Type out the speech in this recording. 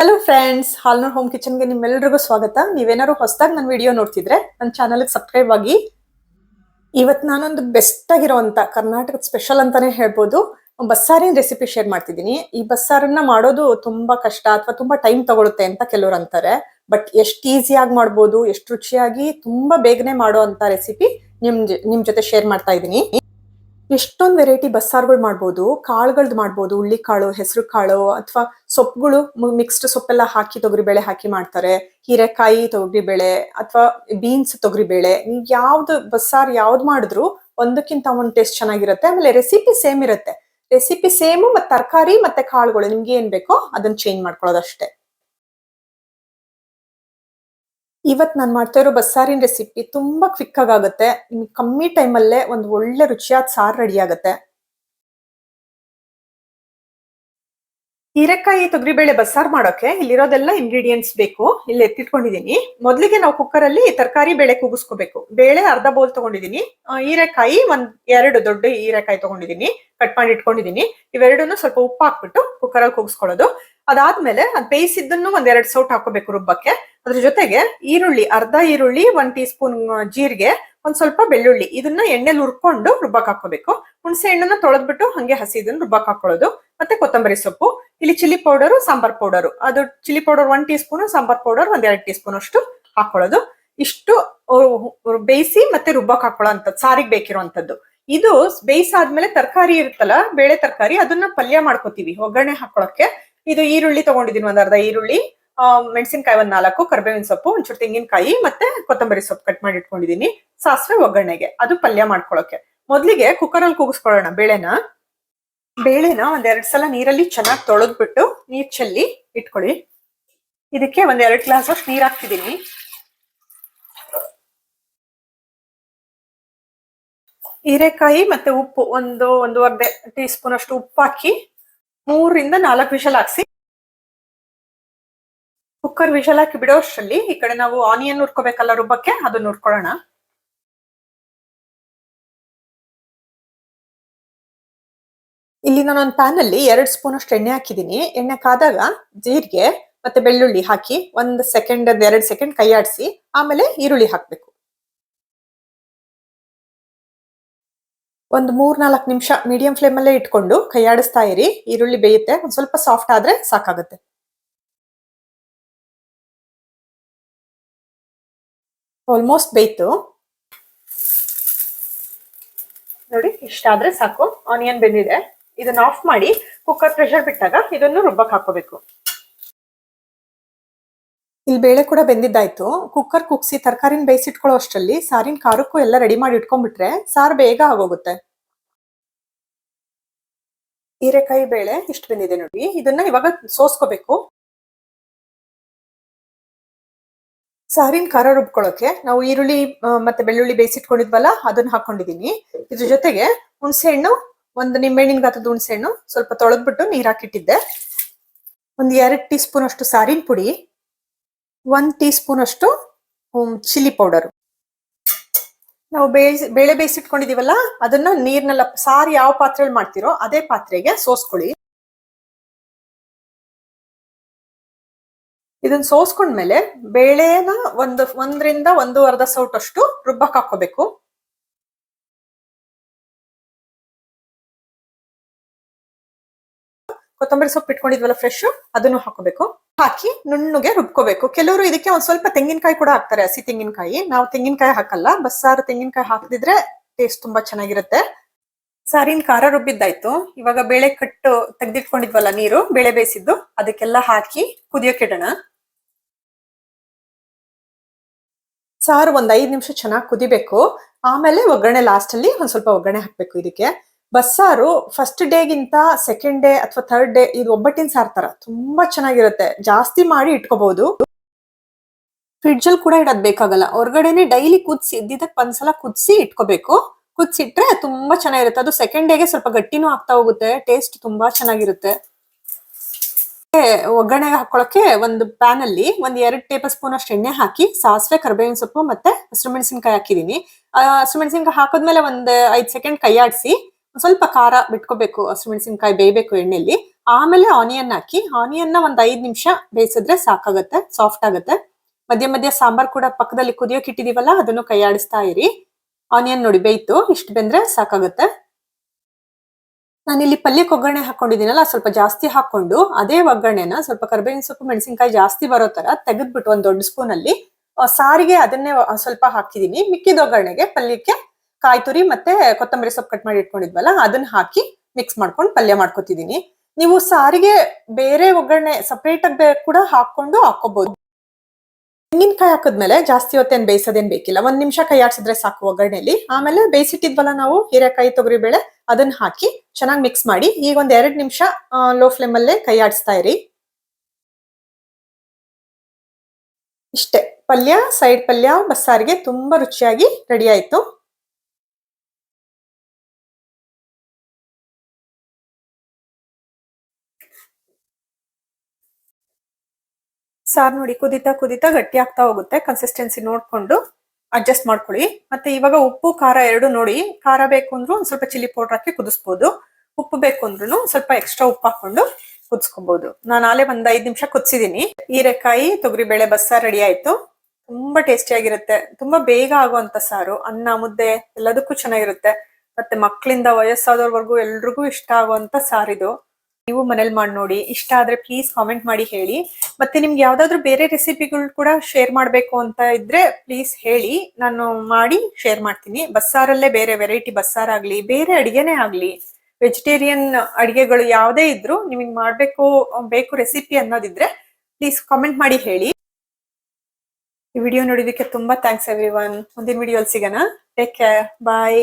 Hello friends Halnoor home ಕಿಚನ್ಗೆ ನಿಮ್ಮೆಲ್ಲರಿಗೂ ಸ್ವಾಗತ. ನೀವೇನಾದ್ರು ಹೊಸದಾಗಿ ನನ್ನ ವಿಡಿಯೋ ನೋಡ್ತಿದ್ರೆ ನನ್ನ ಚಾನಲ್ಗೆ ಸಬ್ಸ್ಕ್ರೈಬ್ ಆಗಿ. ಇವತ್ತು ನಾನೊಂದು ಬೆಸ್ಟ್ ಆಗಿರೋಂತ ಕರ್ನಾಟಕದ ಸ್ಪೆಷಲ್ ಅಂತಾನೆ ಹೇಳ್ಬೋದು. ಬಸ್ಸಾರಿನ ರೆಸಿಪಿ ಶೇರ್ ಮಾಡ್ತಿದ್ದೀನಿ. ಈ ಬಸ್ಸಾರನ್ನ ಮಾಡೋದು ತುಂಬಾ ಕಷ್ಟ ಅಥವಾ ತುಂಬಾ ಟೈಮ್ ತಗೊಳುತ್ತೆ ಅಂತ ಕೆಲವ್ರು ಅಂತಾರೆ. ಬಟ್ ಎಷ್ಟು ಈಸಿಯಾಗಿ ಮಾಡ್ಬೋದು, ಎಷ್ಟು ರುಚಿಯಾಗಿ ತುಂಬಾ ಬೇಗನೆ ಮಾಡೋ ಅಂತ ರೆಸಿಪಿ ನಿಮ್ ನಿಮ್ ಜೊತೆ ಶೇರ್ ಮಾಡ್ತಾ ಇದ್ದೀನಿ. ಎಷ್ಟೊಂದು ವೆರೈಟಿ ಬಸ್ಸಾರುಗಳು ಮಾಡ್ಬೋದು, ಕಾಳುಗಳ್ದು ಮಾಡ್ಬೋದು ಕಾಳು ಹೆಸರು ಕಾಳು ಅಥವಾ ಸೊಪ್ಪುಗಳು ಮಿಕ್ಸ್ಡ್ ಸೊಪ್ಪೆಲ್ಲ ಹಾಕಿ ತೊಗರಿಬೇಳೆ ಹಾಕಿ ಮಾಡ್ತಾರೆ. ಹೀರೆಕಾಯಿ ತೊಗರಿಬೇಳೆ ಅಥವಾ ಬೀನ್ಸ್ ತೊಗರಿಬೇಳೆ, ನೀವು ಯಾವ್ದು ಬಸ್ಸಾರ್ ಯಾವ್ದು ಮಾಡಿದ್ರು ಒಂದಕ್ಕಿಂತ ಒಂದು ಟೇಸ್ಟ್ ಚೆನ್ನಾಗಿರುತ್ತೆ. ಆಮೇಲೆ ರೆಸಿಪಿ ಸೇಮ್ ಇರುತ್ತೆ. ರೆಸಿಪಿ ಸೇಮು ಮತ್ತೆ ತರಕಾರಿ ಮತ್ತೆ ಕಾಳುಗಳು, ನಿಮ್ಗೆ ಏನ್ ಬೇಕೋ ಅದನ್ನ ಚೇಂಜ್ ಮಾಡ್ಕೊಳ್ಳೋದಷ್ಟೇ ಇವತ್ ನಾನು ಮಾಡ್ತಾ ಇರೋ ಬಸ್ಸಾರಿನ ರೆಸಿಪಿ ತುಂಬಾ ಕ್ವಿಕ್ ಆಗುತ್ತೆ. ನಿಮ್ಗೆ ಕಮ್ಮಿ ಟೈಮಲ್ಲೇ ಒಂದು ಒಳ್ಳೆ ರುಚಿಯಾದ ಸಾರು ರೆಡಿ ಆಗುತ್ತೆ. ಹೀರೆಕಾಯಿ ತೊಗರಿಬೇಳೆ ಬಸ್ಸಾರು ಮಾಡೋಕೆ ಇಲ್ಲಿರೋದೆಲ್ಲ ಇಂಗ್ರೀಡಿಯೆಂಟ್ಸ್ ಬೇಕು. ಇಲ್ಲಿ ಎತ್ತಿಟ್ಕೊಂಡಿದೀನಿ. ಮೊದಲಿಗೆ ನಾವು ಕುಕ್ಕರ್ ಅಲ್ಲಿ ತರಕಾರಿ ಬೇಳೆ ಕೂಗಿಸ್ಕೋಬೇಕು. ಬೇಳೆ ಅರ್ಧ ಬೌಲ್ ತಗೊಂಡಿದೀನಿ. ಆ, ಹೀರೆಕಾಯಿ ಒಂದ್ ಎರಡು ದೊಡ್ಡ ಹೀರೆಕಾಯಿ ತಗೊಂಡಿದೀನಿ. ಕಟ್ ಮಾಡಿ ಇಟ್ಕೊಂಡಿದೀನಿ. ಇವೆರಡನ್ನು ಸ್ವಲ್ಪ ಉಪ್ಪು ಹಾಕ್ಬಿಟ್ಟು ಕುಕ್ಕರ್ ಅಲ್ಲಿ ಕೂಗಿಸ್ಕೊಳ್ಳೋದು. ಅದಾದ್ಮೇಲೆ ಅದ್ ಬೇಯಿಸಿದ್ದನ್ನು ಒಂದ್ ಎರಡ್ ಸೌಟ್ ಹಾಕೋಬೇಕು ರುಬ್ಬಕ್ಕೆ. ಅದ್ರ ಜೊತೆಗೆ ಈರುಳ್ಳಿ, ಅರ್ಧ ಈರುಳ್ಳಿ, ಒಂದ್ ಟೀ ಸ್ಪೂನ್ ಜೀರಿಗೆ, ಒಂದ್ ಸ್ವಲ್ಪ ಬೆಳ್ಳುಳ್ಳಿ ಇದನ್ನ ಎಣ್ಣೆಲಿ ಹುರ್ಕೊಂಡು ರುಬ್ಬಕ್ ಹಾಕೋಬೇಕು ಹುಣಸೆ ಹಣ್ಣನ್ನ ತೊಳೆದ್ಬಿಟ್ಟು ಹಂಗೆ ಹಸಿ ಇದನ್ನ ರುಬ್ಬಕ್ ಹಾಕೊಳ್ಳೋದು. ಮತ್ತೆ ಕೊತ್ತಂಬರಿ ಸೊಪ್ಪು, ಇಲ್ಲಿ ಚಿಲ್ಲಿ ಪೌಡರು, ಸಾಂಬಾರ್ ಪೌಡರು. ಅದು chilli powder one teaspoon sambar powder ಒಂದ್ ಎರಡ್ ಟೀ ಸ್ಪೂನ್ ಅಷ್ಟು ಹಾಕೊಳ್ಳೋದು ಇಷ್ಟು ಬೇಯಿಸಿ ಮತ್ತೆ ರುಬ್ಬಕ್ ಹಾಕೊಳ್ಳೋ ಸಾರಿಗೆ ಬೇಕಿರುವಂತದ್ದು ಇದು ಬೇಯಿಸಾದ್ಮೇಲೆ ತರಕಾರಿ ಇರುತ್ತಲ್ಲ, ಬೇಳೆ ತರಕಾರಿ, ಅದನ್ನ ಪಲ್ಯ ಮಾಡ್ಕೋತೀವಿ, ಒಗ್ಗರಣೆ ಹಾಕೊಳಕ್ಕೆ ಇದು ಈರುಳ್ಳಿ ತಗೊಂಡಿದ್ದೀನಿ ಒಂದ್ ಅರ್ಧ ಈರುಳ್ಳಿ. ಮೆಣಸಿನಕಾಯಿ ಒಂದ್ ನಾಲ್ಕು, ಕರ್ಬೇವಿನ ಸೊಪ್ಪು, ಒಂಚೂರು ತೆಂಗಿನಕಾಯಿ ಮತ್ತೆ ಕೊತ್ತಂಬರಿ ಸೊಪ್ಪು ಕಟ್ ಮಾಡಿ ಇಟ್ಕೊಂಡಿದೀನಿ. ಸಾಸಿವೆ ಒಗ್ಗರಣೆಗೆ, ಅದು ಪಲ್ಯ ಮಾಡ್ಕೊಳಕ್ಕೆ. ಮೊದಲಿಗೆ ಕುಕ್ಕರ್ ಅಲ್ಲಿ ಕೂಗಿಸ್ಕೊಳ್ಳೋಣ, ಬೇಳೆನ. ಬೇಳೆನ ಒಂದೆರಡು ಸಲ ನೀರಲ್ಲಿ ಚೆನ್ನಾಗಿ ತೊಳೆದ್ಬಿಟ್ಟು ನೀರ್ ಚೆಲ್ಲಿ ಇಟ್ಕೊಳ್ಳಿ. ಇದಕ್ಕೆ ಒಂದ್ ಎರಡ್ ಗ್ಲಾಸ್ ಅಷ್ಟು ನೀರ್ ಹಾಕ್ತಿದೀನಿ. ಹೀರೆಕಾಯಿ ಮತ್ತೆ ಉಪ್ಪು, ಒಂದು ಒಂದೂವರೆ ಟೀ ಸ್ಪೂನ್ ಅಷ್ಟು ಉಪ್ಪು ಹಾಕಿ ಮೂರರಿಂದ ನಾಲ್ಕು ವಿಷಲ್ ಹಾಕ್ಸಿ, ಕುಕ್ಕರ್ ವಿಷಲ್ ಹಾಕಿ ಬಿಡೋ ಅಷ್ಟರಲ್ಲಿ ಈ ಕಡೆ ನಾವು ಆನಿಯನ್ ಹುರ್ಕೋಬೇಕಲ್ಲ ರುಬ್ಬಕ್ಕೆ, ಅದನ್ನ ಹುರ್ಕೊಳ್ಳೋಣ ಇಲ್ಲಿ ನಾನು ಒಂದು ಪ್ಯಾನ್ ಅಲ್ಲಿ ಎರಡು ಸ್ಪೂನ್ ಅಷ್ಟು ಎಣ್ಣೆ ಹಾಕಿದೀನಿ ಎಣ್ಣೆ ಕಾದಾಗ ಜೀರಿಗೆ ಮತ್ತೆ ಬೆಳ್ಳುಳ್ಳಿ ಹಾಕಿ ಒಂದು ಸೆಕೆಂಡ್ ಎರಡು ಸೆಕೆಂಡ್ ಕೈ ಆಡಿಸಿ ಆಮೇಲೆ ಈರುಳ್ಳಿ ಹಾಕ್ಬೇಕು. ಒಂದು ಮೂರ್ ನಾಲ್ಕು ನಿಮಿಷ ಮೀಡಿಯಂ ಫ್ಲೇಮ್ ಅಲ್ಲೇ ಇಟ್ಕೊಂಡು ಕೈಯಾಡಿಸ್ತಾ ಇರಿ. ಈರುಳ್ಳಿ ಬೇಯುತ್ತೆ. ಒಂದ್ ಸ್ವಲ್ಪ ಸಾಫ್ಟ್ ಆದ್ರೆ ಸಾಕಾಗುತ್ತೆ. ಆಲ್ಮೋಸ್ಟ್ ಬೇಯ್ತು. ನೋಡಿ ಇಷ್ಟಾದ್ರೆ ಸಾಕು. ಆನಿಯನ್ ಬೆಂದಿದೆ. ಇದನ್ನ ಆಫ್ ಮಾಡಿ ಕುಕ್ಕರ್ ಪ್ರೆಷರ್ ಬಿಟ್ಟಾಗ ಇದನ್ನು ರುಬ್ಬಕ್ ಹಾಕೋಬೇಕು ಇಲ್ಲಿ ಬೇಳೆ ಕೂಡ ಬೆಂದಿದ್ದಾಯ್ತು. ಕುಕ್ಕರ್ ಕುಗ್ಸಿ ತರಕಾರಿನ ಬೇಯಿಸಿಟ್ಕೊಳ್ಳೋ ಅಷ್ಟರಲ್ಲಿ ಸಾರಿನ ಖಾರಕ್ಕೂ ಎಲ್ಲ ರೆಡಿ ಮಾಡಿ ಇಟ್ಕೊಂಡ್ಬಿಟ್ರೆ ಸಾರು ಬೇಗ ಆಗೋಗುತ್ತೆ. ಹೀರೆಕಾಯಿ ಬೇಳೆ ಇಷ್ಟು ಬೆಂದಿದೆ ನೋಡಿ. ಇದನ್ನ ಇವಾಗ ಸೋಸ್ಕೋಬೇಕು. ಸಾರಿನ ಖಾರ ರುಬ್ಕೊಳ್ಳೋಕೆ ನಾವು ಈರುಳ್ಳಿ ಮತ್ತೆ ಬೆಳ್ಳುಳ್ಳಿ ಬೇಯಿಸಿಟ್ಕೊಂಡಿದ್ವಲ್ಲ, ಅದನ್ನ ಹಾಕೊಂಡಿದೀನಿ. ಇದ್ರ ಜೊತೆಗೆ ಹುಣಸೆ ಹಣ್ಣು ಒಂದು ನಿಂಬೆಹಣ್ಣಿನ ಗಾತ್ರದ ಹುಣಸೆಹಣ್ಣು, ಸ್ವಲ್ಪ ತೊಳೆದ್ಬಿಟ್ಟು ನೀರ್ ಹಾಕಿಟ್ಟಿದ್ದೆ. ಒಂದ್ ಎರಡು ಟೀ ಸ್ಪೂನ್ ಅಷ್ಟು ಸಾರಿನ ಪುಡಿ. ಒಂದ್ ಟೀ ಸ್ಪೂನ್ ಅಷ್ಟು ಚಿಲ್ಲಿ ಪೌಡರ್. ನಾವು ಬೇಯಿಸಿ, ಬೇಳೆ ಬೇಯಿಸಿಟ್ಕೊಂಡಿದೀವಲ್ಲ, ಅದನ್ನ ನೀರ್ನೆಲ್ಲ, ಸಾರು ಯಾವ ಪಾತ್ರೆಯಲ್ಲಿ ಮಾಡ್ತಿರೋ ಅದೇ ಪಾತ್ರೆಗೆ ಸೋಸ್ಕೊಳ್ಳಿ. ಇದನ್ನ ಸೋಸ್ಕೊಂಡ್ಮೇಲೆ ಬೇಳೆನ ಒಂದು, ಒಂದರಿಂದ ಸೌಟ್ ಅಷ್ಟು ರುಬ್ಬಕ್ ಹಾಕೋಬೇಕು ಕೊತ್ತಂಬರಿ ಸೊಪ್ಪು ಇಟ್ಕೊಂಡಿದ್ವಲ್ಲ ಫ್ರೆಶ್ ಅದನ್ನು ಹಾಕೋಬೇಕು. ಹಾಕಿ ನುಣ್ಣಗೆ ರುಬ್ಕೋಬೇಕು. ಕೆಲವರು ಇದಕ್ಕೆ ಒಂದ್ ಸ್ವಲ್ಪ ತೆಂಗಿನಕಾಯಿ ಕೂಡ ಹಾಕ್ತಾರೆ, ಹಸಿ ತೆಂಗಿನಕಾಯಿ. ನಾವು ತೆಂಗಿನಕಾಯಿ ಹಾಕಲ್ಲ, ಬಸ್ಸಾರು ತೆಂಗಿನಕಾಯಿ ಹಾಕದಿದ್ರೆ ಟೇಸ್ಟ್ ತುಂಬಾ ಚೆನ್ನಾಗಿರುತ್ತೆ. ಸಾರಿನ ಖಾರ ರುಬ್ಬಿದ್ದಾಯ್ತು. ಇವಾಗ ಬೇಳೆ ಕಟ್ಟು ತೆಗ್ದಿಟ್ಕೊಂಡಿದ್ವಲ್ಲ ನೀರು, ಬೇಳೆ ಬೇಯಿಸಿದ್ದು, ಅದಕ್ಕೆಲ್ಲ ಹಾಕಿ ಕುದಿಯೋಕೆ ಇಡೋಣ. ಸಾರು ಒಂದ್ ಐದ್ ನಿಮಿಷ ಚೆನ್ನಾಗಿ ಕುದಿಬೇಕು. ಆಮೇಲೆ ಒಗ್ಗರಣೆ ಲಾಸ್ಟ್ ಅಲ್ಲಿ ಒಂದ್ ಸ್ವಲ್ಪ ಒಗ್ಗರಣೆ ಹಾಕ್ಬೇಕು ಇದಕ್ಕೆ. ಬಸ್ಸಾರು ಫಸ್ಟ್ ಡೇಗಿಂತ ಸೆಕೆಂಡ್ ಡೇ ಅಥವಾ ಥರ್ಡ್ ಡೇ ಇದು ಒಬ್ಬಟ್ಟಿನ ಸಾರ್ ತರ. ತುಂಬಾ ಚೆನ್ನಾಗಿರುತ್ತೆ. ಜಾಸ್ತಿ ಮಾಡಿ ಇಟ್ಕೋಬಹುದು ಫ್ರಿಡ್ಜ್ ಅಲ್ಲಿ ಕೂಡ ಇಡೋದ್ ಬೇಕಾಗಲ್ಲ. ಹೊರಗಡೆನೆ ಡೈಲಿ ಕುದಿಸಿ ಇದ್ದಿದ್ದಕ್ಕೆ ಒಂದ್ಸಲ ಕುದಿಸಿ ಇಟ್ಕೋಬೇಕು. ಕುದಿಸಿಟ್ರೆ ತುಂಬಾ ಚೆನ್ನಾಗಿರುತ್ತೆ. ಅದು ಸೆಕೆಂಡ್ ಡೇಗೆ ಸ್ವಲ್ಪ ಗಟ್ಟಿನೂ ಆಗ್ತಾ ಹೋಗುತ್ತೆ. ಟೇಸ್ಟ್ ತುಂಬಾ ಚೆನ್ನಾಗಿರುತ್ತೆ. ಒಗ್ಗರಣೆಗೆ ಹಾಕೊಳಕ್ಕೆ ಒಂದು ಪ್ಯಾನ್ ಅಲ್ಲಿ ಒಂದ್ ಎರಡು ಟೇಬಲ್ ಸ್ಪೂನ್ ಅಷ್ಟು ಎಣ್ಣೆ ಹಾಕಿ, ಸಾಸಿವೆ, ಕರಿಬೇವಿನ ಸೊಪ್ಪು ಮತ್ತೆ ಹಸಿರು ಮೆಣಸಿನಕಾಯಿ ಹಾಕಿದೀನಿ. ಹಸಿರು ಮೆಣಸಿನಕಾಯಿ ಹಾಕಿದ್ಮೇಲೆ ಒಂದ್ ಐದ್ ಸೆಕೆಂಡ್ ಕೈ ಆಡಿಸಿ ಸ್ವಲ್ಪ ಖಾರ ಬಿಟ್ಕೋಬೇಕು, ಹಸಿರು ಮೆಣಸಿನಕಾಯಿ ಬೇಯಬೇಕು ಎಣ್ಣೆಲಿ. ಆಮೇಲೆ ಆನಿಯನ್ ಹಾಕಿ ಆನಿಯನ್ನ ಒಂದ್ ಐದು ನಿಮಿಷ ಬೇಯಿಸಿದ್ರೆ ಸಾಕಾಗತ್ತೆ ಸಾಫ್ಟ್ ಆಗುತ್ತೆ. ಮಧ್ಯ ಮಧ್ಯ ಸಾಂಬಾರ್ ಕೂಡ ಪಕ್ಕದಲ್ಲಿ ಕುದಿಯೋಕೆ ಇಟ್ಟಿದೀವಲ್ಲ, ಅದನ್ನು ಕೈ ಆಡಿಸ್ತಾ ಇರಿ. ಆನಿಯನ್ ನೋಡಿ ಬೇಯ್ತು, ಇಷ್ಟು ಬೆಂದ್ರೆ ಸಾಕಾಗುತ್ತೆ. ನಾನಿಲ್ಲಿ ಪಲ್ಯಕ್ಕೆ ಒಗ್ಗರಣೆ ಹಾಕೊಂಡಿದ್ದೀನಲ್ಲ, ಸ್ವಲ್ಪ ಜಾಸ್ತಿ ಹಾಕೊಂಡು ಅದೇ ಒಗ್ಗರಣೆನ ಸ್ವಲ್ಪ ಕರ್ಬೇವಿನ ಸೊಪ್ಪು, ಮೆಣಸಿನ್ಕಾಯಿ ಜಾಸ್ತಿ ಬರೋ ತರ ತೆಗೆದ್ಬಿಟ್ಟು ಒಂದ್ ದೊಡ್ಡ ಸ್ಪೂನಲ್ಲಿ ಸಾರಿಗೆ ಅದನ್ನೇ ಸ್ವಲ್ಪ ಹಾಕಿದೀನಿ ಮಿಕ್ಕಿದ ಒಗ್ಗರಣೆಗೆ ಪಲ್ಯಕ್ಕೆ ಕಾಯಿ ತುರಿ ಮತ್ತೆ ಕೊತ್ತಂಬರಿ ಸೊಪ್ಪು ಕಟ್ ಮಾಡಿ ಇಟ್ಕೊಂಡಿದ್ವಲ್ಲ, ಅದನ್ನ ಹಾಕಿ ಮಿಕ್ಸ್ ಮಾಡ್ಕೊಂಡು ಪಲ್ಯ ಮಾಡ್ಕೊತಿದೀನಿ. ನೀವು ಸಾರಿಗೆ ಬೇರೆ ಒಗ್ಗರಣೆ ಸಪ್ರೇಟ್ ಆಗಿ ಕೂಡ ಹಾಕೊಂಡು ಹಾಕೋಬಹುದು ತೆಂಗಿನಕಾಯಿ ಹಾಕಿದ್ಮೇಲೆ ಜಾಸ್ತಿ ಹೊತ್ತೇನ್ ಬೇಯಿಸೋದೇನ್ ಬೇಕಿಲ್ಲ. ಒಂದ್ ನಿಮಿಷ ಕೈ ಆಡ್ಸಿದ್ರೆ ಸಾಕು ಒಗ್ಗರಣೆಲಿ. ಆಮೇಲೆ ಬೇಯಿಸಿಟ್ಟಿದ್ವಲ್ಲ ನಾವು ಹೀರೆಕಾಯಿ ತೊಗರಿ ಬೇಳೆ, ಅದನ್ನ ಹಾಕಿ ಚೆನ್ನಾಗಿ ಮಿಕ್ಸ್ ಮಾಡಿ ಈಗ ಒಂದ್ ಎರಡ್ ನಿಮಿಷ ಲೋ ಫ್ಲೇಮ್ ಅಲ್ಲೇ ಕೈ ಆಡಿಸ್ತಾ ಇರಿ. ಇಷ್ಟೇ. ಪಲ್ಯ ಸೈಡ್ ಪಲ್ಯ, ಬಸ್ಸಾರಿಗೆ ತುಂಬಾ ರುಚಿಯಾಗಿ ರೆಡಿ ಆಯ್ತು. ಸಾರ್ ನೋಡಿ ಕುದಿತಾ ಕುದಿತಾ ಗಟ್ಟಿ ಆಗ್ತಾ ಹೋಗುತ್ತೆ. ಕನ್ಸಿಸ್ಟೆನ್ಸಿ ನೋಡ್ಕೊಂಡು ಅಡ್ಜಸ್ಟ್ ಮಾಡ್ಕೊಳ್ಳಿ. ಮತ್ತೆ ಇವಾಗ ಉಪ್ಪು, ಖಾರ ಎರಡು ನೋಡಿ. ಖಾರ ಬೇಕು ಅಂದ್ರೂ ಒಂದ್ ಸ್ವಲ್ಪ ಚಿಲ್ಲಿ ಪೌಡರ್ ಹಾಕಿ ಕುದಿಸ್ಬೋದು. ಉಪ್ಪು ಬೇಕು ಅಂದ್ರೂ ಸ್ವಲ್ಪ ಎಕ್ಸ್ಟ್ರಾ ಉಪ್ಪು ಹಾಕೊಂಡು ಕುದಿಸ್ಕೋಬಹುದು ನಾನು ಆಲೆ ಒಂದ್ ಐದ್ ನಿಮಿಷ ಕುದಿಸಿದೀನಿ. ಹೀರೆಕಾಯಿ, ತೊಗರಿಬೇಳೆ ಬಸ್ಸಾರ್ ರೆಡಿ ಆಯ್ತು. ತುಂಬಾ ಟೇಸ್ಟಿಯಾಗಿರುತ್ತೆ ತುಂಬಾ ಬೇಗ ಆಗುವಂತ ಸಾರು. ಅನ್ನ, ಮುದ್ದೆ ಎಲ್ಲದಕ್ಕೂ ಚೆನ್ನಾಗಿರುತ್ತೆ. ಮತ್ತೆ ಮಕ್ಕಳಿಂದ ವಯಸ್ಸಾದವ್ರವರೆಗೂ ಎಲ್ರಿಗೂ ಇಷ್ಟ ಆಗುವಂತ ಸಾರಿದು. ನೀವು ಮನೇಲಿ ಮಾಡಿ ನೋಡಿ, ಇಷ್ಟ ಆದ್ರೆ ಪ್ಲೀಸ್ ಕಾಮೆಂಟ್ ಮಾಡಿ ಹೇಳಿ. ಮತ್ತೆ ನಿಮ್ಗೆ ಯಾವ್ದಾದ್ರು ಬೇರೆ ರೆಸಿಪಿಗಳು ಕೂಡ ಶೇರ್ ಮಾಡ್ಬೇಕು ಅಂತ ಇದ್ರೆ ಪ್ಲೀಸ್ ಹೇಳಿ. ನಾನು ಮಾಡಿ ಶೇರ್ ಮಾಡ್ತೀನಿ. ಬಸ್ಸಾರಲ್ಲೇ ಬೇರೆ ವೆರೈಟಿ ಬಸ್ಸಾರ್ ಆಗ್ಲಿ, ಬೇರೆ ಅಡಿಗೆನೇ ಆಗ್ಲಿ ವೆಜಿಟೇರಿಯನ್ ಅಡಿಗೆಗಳು ಯಾವ್ದೇ ಇದ್ರು ನಿಮಗೆ ಮಾಡ್ಬೇಕು, ಬೇಕು ರೆಸಿಪಿ ಅನ್ನೋದಿದ್ರೆ ಪ್ಲೀಸ್ ಕಾಮೆಂಟ್ ಮಾಡಿ ಹೇಳಿ. ಈ ವಿಡಿಯೋ ನೋಡಿದಕ್ಕೆ ತುಂಬಾ ಥ್ಯಾಂಕ್ಸ್ ಎವ್ರಿ ಒನ್ ಮುಂದಿನ ವಿಡಿಯೋ ಸಿಗೋಣ. Take care bye